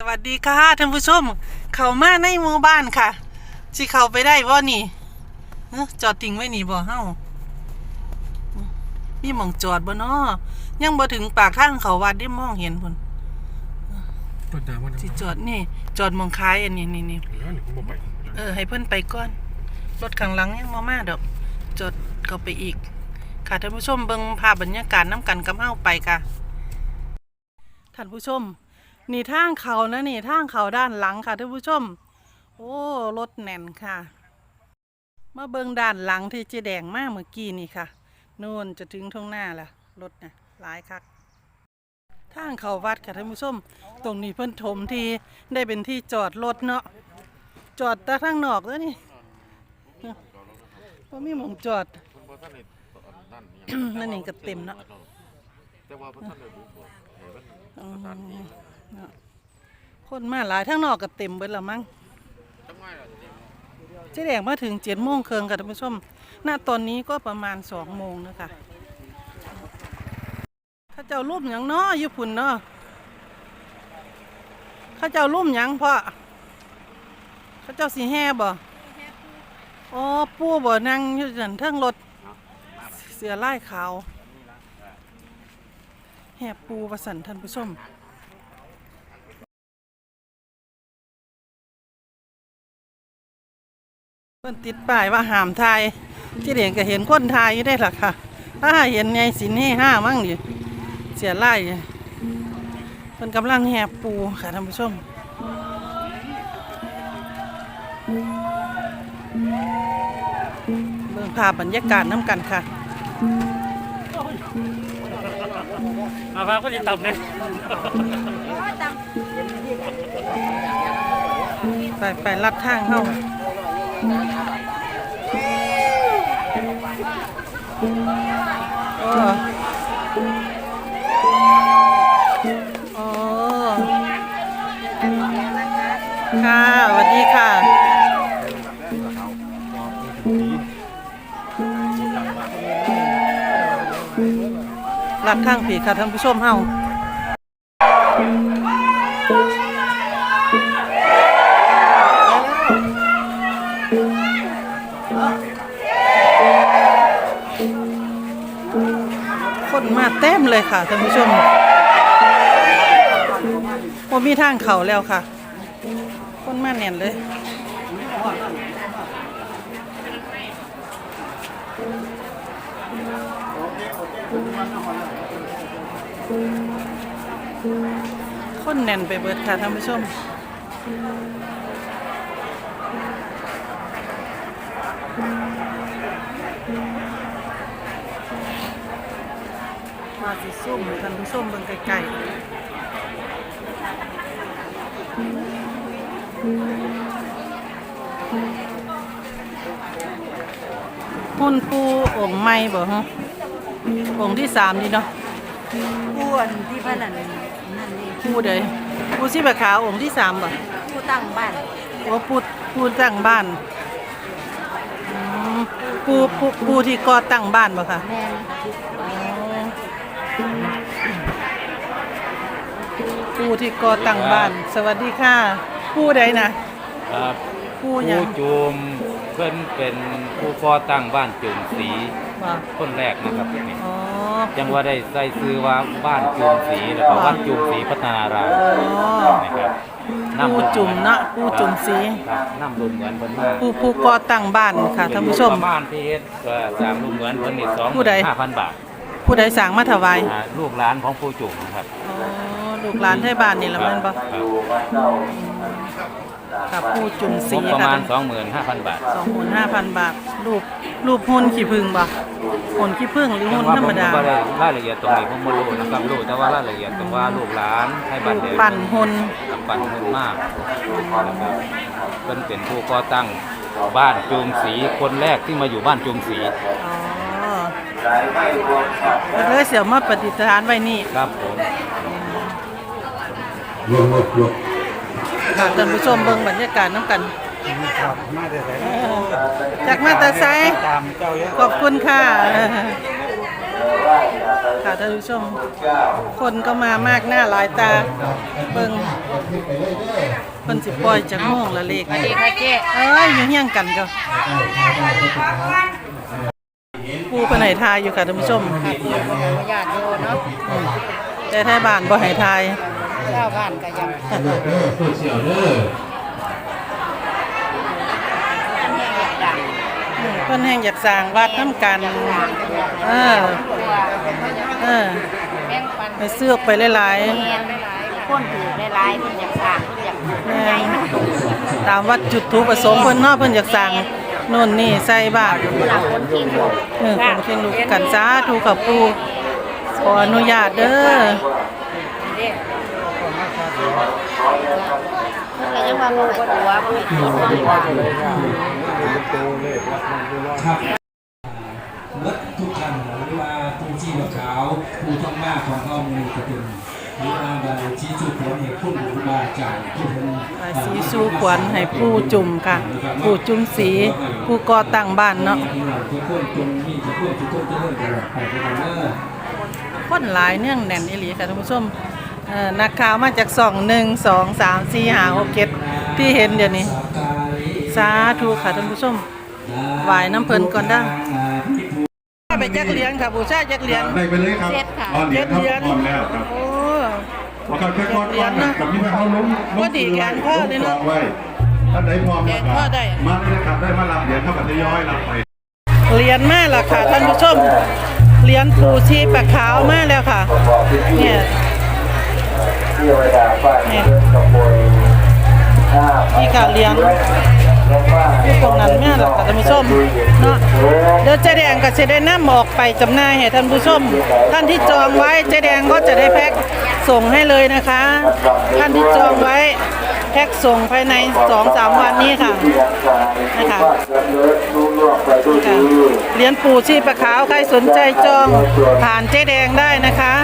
สวัสดีค่ะท่านผู้ชม เข้ามาในหมู่บ้านค่ะสิเข้าไปได้บ่นี่เอ้อจอดทิ้งไว้นี่บ่เฮามีหม่องจอดบ่น้อยังบ่ถึงปากทางเขาวัดได้มองเห็นพุ่นเปิดน้ำมันสิจอดนี่ จอดหมองคายอันนี้นี่นี่แล้วนี่ผมบอกไปเออให้เพิ่นไปก่อนรถข้างหลังยังบ่มาดอก จอดเข้าไปอีก ค่ะท่านผู้ชมเบิ่งภาพบรรยากาศน้ำกันกับเฮาไปค่ะท่านผู้ชม นี่ทางเขานะนี่ทางเขาด้านหลังค่ะท่านผู้ชม โอ้รถแน่นค่ะ มาเบิงด้านหลังที่เจแดงมากเมื่อกี้นี่ค่ะนู่นจะถึงท้องหน้าละรถนะหลายคักทางเขาวัดค่ะท่านผู้ชม ตรงนี้เพิ่นถมที่ได้เป็นที่จอดรถเนาะจอดแต่ทางนอกแล้วนี่เพราะมีหมองจอดนั่นนี่ก็เต็มเนาะแต่ว่าพระท่านได้บุกเบิกเห็นมันอืม เนาะคนมาหลายทางนอกก็เต็มเบิดล้วมั้งเจ๊แดงมาถึงเจ็ดโมงเคืองค่ะท่านผู้ชมณตอนนี้ก็ประมาณสองโมงนะคะข้าเจ้ารูปหยังเนาะอยู่พุ่นเนาะข้าเจ้ารูปหยังพ่อข้าเจ้าสีแห่บ่อ๋อปู่บ่นั่งอยู่จันเทิงรถเสือไลายขาวแห่ปูประสันท่านผู้ชม พิ่นติดป้ายว่าห้ามทายที่เด็กก็เห็นคนทายอยู่ได้หรอค่ะ ถ้าเห็นไงสินให้ห้ามั่งอยู่เสียไล่อยู่เพิ่นกำลังแห่ปูค่ะท่านผู้ชมเบิ่งภาพบรรยากาศน้ำกันค่ะมาฟังก็ติดต่ำเลยไปไปลัดทางเข้าโอ้โอ้ค่ะสวัสดีค่ะลัดทางผีค่ะท่านผู้ชมเฮา มาเต็มเลยค่ะท่านผู้ชมผมมีทางเขาแล้วค่ะ คนมาแน่นเลยคนแน่นไปเบิดค่ะท่านผู้ชม สิซุ่มให้ท่านผู้ชมเบิ่งไกลๆหุ่นปูองค์ใหม่บ่ฮะองค์ที่สามนี่เนาะผู้อันที่พนันนั่นนี่ปูเดยปูชีพขาวองค์ที่สามบ่ผู้ตั้งบ้านโอ้ปูปูตั้งบ้านอืมปูปูปูที่ก่อตั้งบ้านบ่ค่ะแม่น ผู้ที่ก่อตั้งบ้าน สวัสดีค่ะ ผู้ใดนะ ครับผู้หยังผู้จูมเพิ่นเป็นผู้ก่อตั้งบ้านจุมศรีบ่คนแรกนะครับนี่อ๋อจังว่าได้ใส่ซื้อว่าบ้านจุมศรีแล้วก็วัดจุมศรีพัฒนารามอ๋อ นะครับผู้จุ่มเนาะผู้จุ่มสี ครับน้ำรุ่นเหมือนเพิ่นมากผู้ผู้ก่อตั้งบ้านค่ะท่านผู้ชม ประมาณที่เฮ็ดก็สร้างรุ่นเหมือนเพิ่นนี่สองผู้ใด ห้าพันบาท ผู้ใดสั่งมาถวายอ่าลูกหลานของผู้จุ่มนะครับ อ๋อลูกหลานไทบ้านนี่ละแมันบ่ครับค่ะผู้จุ่มงสีบประค่ะมาณ25,000 บาทสองหมื่นห้าพันบาท รูปรูปหุ่นขี้ผึ้งบ่หุ่นขี้ผึ้งหรือหุ่นธรรมดาแต่ว่าผมก็ได้รายละเอียดตรงนี้ผมบ่รู้นะครับรู้แต่ว่ารายละเอียดตรงว่าลูกหลานให้บ้านเดียวปั่นหุ่นกับปั่นหุ่นมากนะครับเพิ่นเป็นผู้ก่อตั้งบ้านจูมศรีคนแรกที่มาอยู่บ้านจูมศรีอ๋อ เลยเสียวมาปฏิสถานไว้นี่ครับผมค่ะท่านผู้ชมเบิ่งบรรยากาศน้ำกันครับมาได้ไหนจากมาแตาไซตามเจ้าเยอะขอบคุณค่ะ ค่ะท่านผู้ชม คนก็มามากหน้าหลายตา เบิ่งเพิ่นสิปล่อยจากโมงละเลขดีค่ะเจ๊เอ้ยอยู่เฮียงกันก็ ปูเพิ่นให้ทายอยู่ค่ะท่านผู้ชม ญาติโยเนาะอืมแต่ไทยบ้านบ่ให้ทาย เจ้าบ้านก็ยังเพิ่นแห่งอยากสร้างวัดน้ำกันเออเออแบ่งปันให้เสือกไปหลายแม่นคนถือหลายๆเพิ่นอยากสร้างเพิ่นอยากๆแม่ใหญ่นมันโตตามวัดจุดทูปประสงค์เพิ่นเนาะเพิ่นอยากสร้างโน่นนี่ใส่บาตรหนกินลูกเออคนเพ่งลูกกันสาธุกับปูขออนุญาตเด้อเพิ่นก็ยังว่าบ่ให้ตัวบ่ให้กินบ่ให้ว่า เบิดทุกท่านหรือว่าผู้ชีพขาวผู้ท่องมากของเขามีกระ ตุนหรือว่าบาชี้จุดผลเหตุคุณหรือบาจ่ายผู้เป็นบายสีสู่ขวัญให้ปู่จุ่มค่ะปู่จุ่มสี ผู้ก่อตั้งบ้านเนาะทุกคนจงมีทุกคนทุกคนจะเลิกตลอดไปไปกันเนอะคนหลายเนื่องแน่นอีหลีค่ะท่านผู้ชมเอ่อนักข่าวมาจากสองหนึ่งสองสามสี่ห้าหกเจ็ดที่เห็นเดี๋ยวนี้ สาธุค่ะท่านผู้ชมไหวายน้ำเพลินก่อนได้อไปจักเหรียญค่ะบูชาจักเหรียญได้ไปเลยครับอ๋อเหรียญครับพร้อมแล้วครับ โอ้ พอเขาแค่ก้อนก้อนนะกับที่ว่าเขาล้มล้มว่าดีแกนพ่อเลยเนอะล้มไว้ท่านไหนพร้อมแกนพ่อได้มาเลยนะครับได้มารับเหรียญเข้ากับทยอยรับไปเหรียญมาแล้วค่ะท่านผู้ชมเหรียญปูชีปะขาวมาแล้วค่ะเนี่ยเนี่ยนี่ค่ะเหรียญอยู่ตรงนั้นแม่หรอกค่ะท่านผู้ชมเนาะเดี๋ยวเจ๊แดงก็จะได้นำออกไปจำหน่ายให้ท่านผู้ชม ท่านที่จองไว้เจ๊แดงก็จะได้แพ็ค ส่งให้เลยนะคะ ท่านที่จองไว้แพ็คส่งภายใน2-3วันนี้ค่ะนะคะค่ะเหรียญปู่ชีพะขาวใครสนใจจองผ่านเจ๊แดงได้นะคะ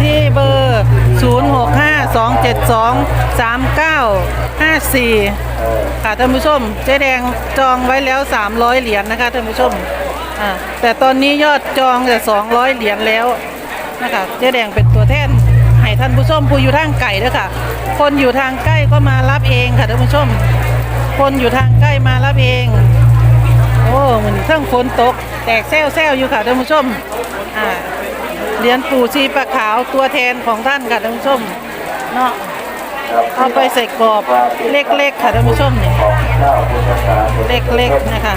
ที่เบอร์ 0652723954 ค่ะท่านผู้ชม เจ๊แดงจองไว้แล้ว 300 เหรียญนะคะท่านผู้ชมแต่ตอนนี้ยอดจองแต่200 เหรียญแล้ว นะคะเจ๊แดงเป็นตัวแทนให้ท่านผู้ชมผู้อยู่ทางไกลด้วยค่ะ คนอยู่ทางใกล้ก็มารับเองค่ะท่านผู้ชม คนอยู่ทางใกล้มารับเอง โอ้เหมือนเครื่องฝนตก แตกแซวแซวอยู่ค่ะท่านผู้ชมอ่าเหรียญปู่ชีปะขาวตัวแทนของท่านค่ะท่านผู้ชมเนาะเอาไปใส่กรอบเล็กๆค่ะท่านผู้ชมเนี่ยเล็กๆนะคะ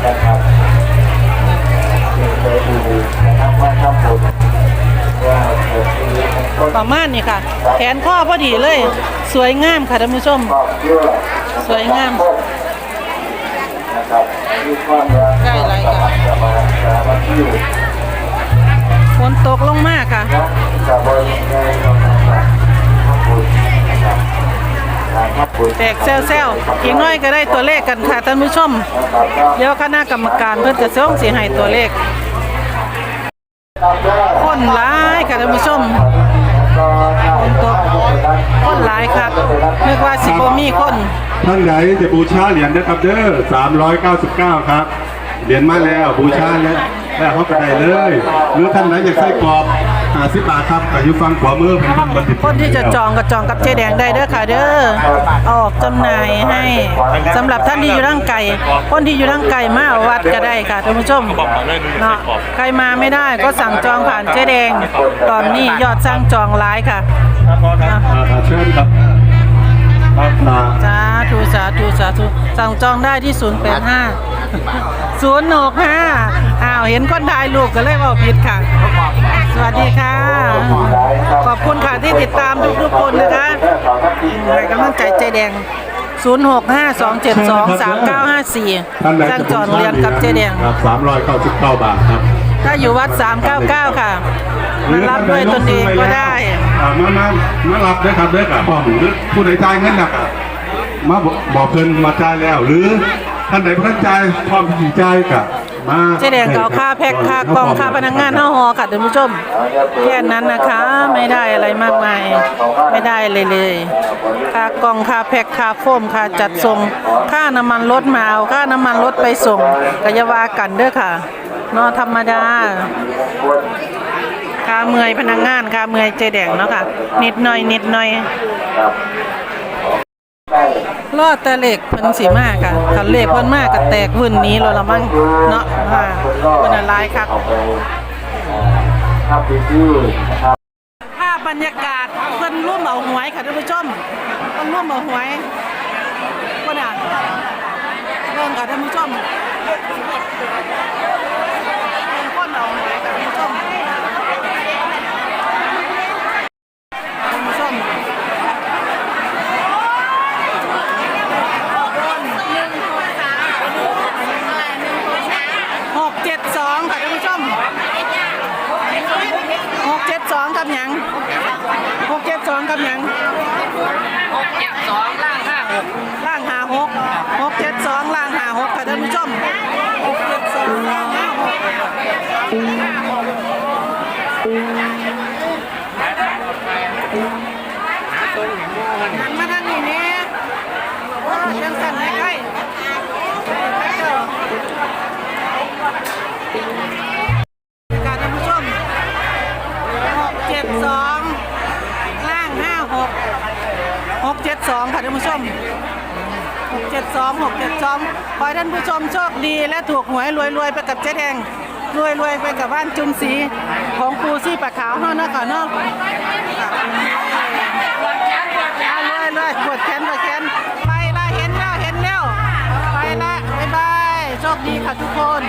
ประมาณนี้ค่ะ แขนข้อพอดีเลย สวยงามค่ะท่านผู้ชม สวยงามใกล้ไรค่ะฝนตกลงมากค่ะแตกแซวๆอีกน้อยก็ได้ตัวเลขกันค่ะท่านผู้ชม เดี๋ยวคณะกรรมการเพื่อนจะส่งสีให้ตัวเลข คนหลายค่ะท่านผู้ชมฝนตกคนหลายครับนึกว่าสิบมีคนท่านไหนจะบูชาเหรียญนะครับเด้อยเก้าสิบเก้าครับ เหรียญมาแล้วบูชาแล้วแล้วเขาก็ได้เลย หรือท่านไหนอยากใส่กรอบ 50บาทครับก็อยู่ฟังขวามือผมเป็นบัณฑิตคนที่จะจองก็จองกับเจ๊แดงได้เด้อค่ะเด้อออกจำหน่ายให้สำหรับท่านที่อยู่ร่างไก่คนที่อยู่ร่างไก่มาเอาวัดก็ได้ค่ะท่านผู้ชมเนาะใครมาไม่ได้ก็สั่งจองผ่านเจ๊แดง ตอนนี้ยอดสั่งจองหลายค่ะเนาะอ่าเชิญครับอ่าสาธุสาธุสาธุสั่งจองได้ที่ 085 065อ้าวเห็นคนถ่ายรูปก็เลยเว่าผิดค่ะ สวัสดีค่ะ ขอบคุณค่ะที่ติดตามทุกๆคนนะคะให้กำลังใจใจแดง 0652723954ท่านใดสั่งจะจองเรียนกับเจแดงครับ399 บาทครับ ถ้าอยู่วัด 399 ค่ะมารับด้วยตนเองก็ได้อ่ามามามารับด้วยครับด้วยกับพ่อหรือผู้ใดจ่ายเงินหนักอะมาบอกบอกเพิ่นมาจ่ายแล้ว หรือท่านใดพระจ่ายพร้อมที่จ่ายกับมา เจ๊แดงเอาค่าแพ็คค่ากล่องค่าพนักงานเท่าหอค่ะท่านผู้ชมแค่นั้นนะคะ ไม่ได้อะไรมากมาย ไม่ได้เลยเลยค่ากล่องค่าแพ็คค่าโฟมค่าจัดส่งค่าน้ำมันรถมาเอาค่าน้ำมันรถไปส่งกยาวากันเด้อค่ะเนาะธรรมดาค่าเมื่อยพนักงานค่าเมื่อยเจแดงเนาะค่ะนิดหน่อยนิดหน่อย รอดแต่เหล็กเพิ่นสิมาค่ะคันเหล็กเพิ่นมากก็แตกวุ่นนี้แล้วละมั้งเนาะค่ะเพิ่นอะไรครับภาพบรรยากาศเพิ่นร่วมเอาหวยค่ะท่านผู้ชมเพิ่นร่วมเอาหวยเพิ่นอะเบิ่งค่ะท่านผู้ชม เป็นคนเอาหวยกับผู้ชมคุณผู้ชมหกเจ็ดสองค่ะท่านผู้ชมหกเจ็ดสองกับหยังหกเจ็ด สองกับหยังหกเจ็ดสองล่างห้าหกล่างห้าหกหกเจ็ดสองล่างห้าหกค่ะท่านผู้ชมหกเจ็ดสองล่างห้าหกหัน สองค่ะท่านผู้ชม 672 672 ขอให้ท่านผู้ชมโชคดีและถูกหวยรวยรวยไปกับเจ๊แดงรวยรวยไปกับบ้านจุนสีของปูซี่ปากขาวนอกนะค่อเนอกรวยรวยปวดแขนปวดแขนไปละเห็นแล้วเห็นแล้วไปละบ๊ายบายโชคดีค่ะทุกคน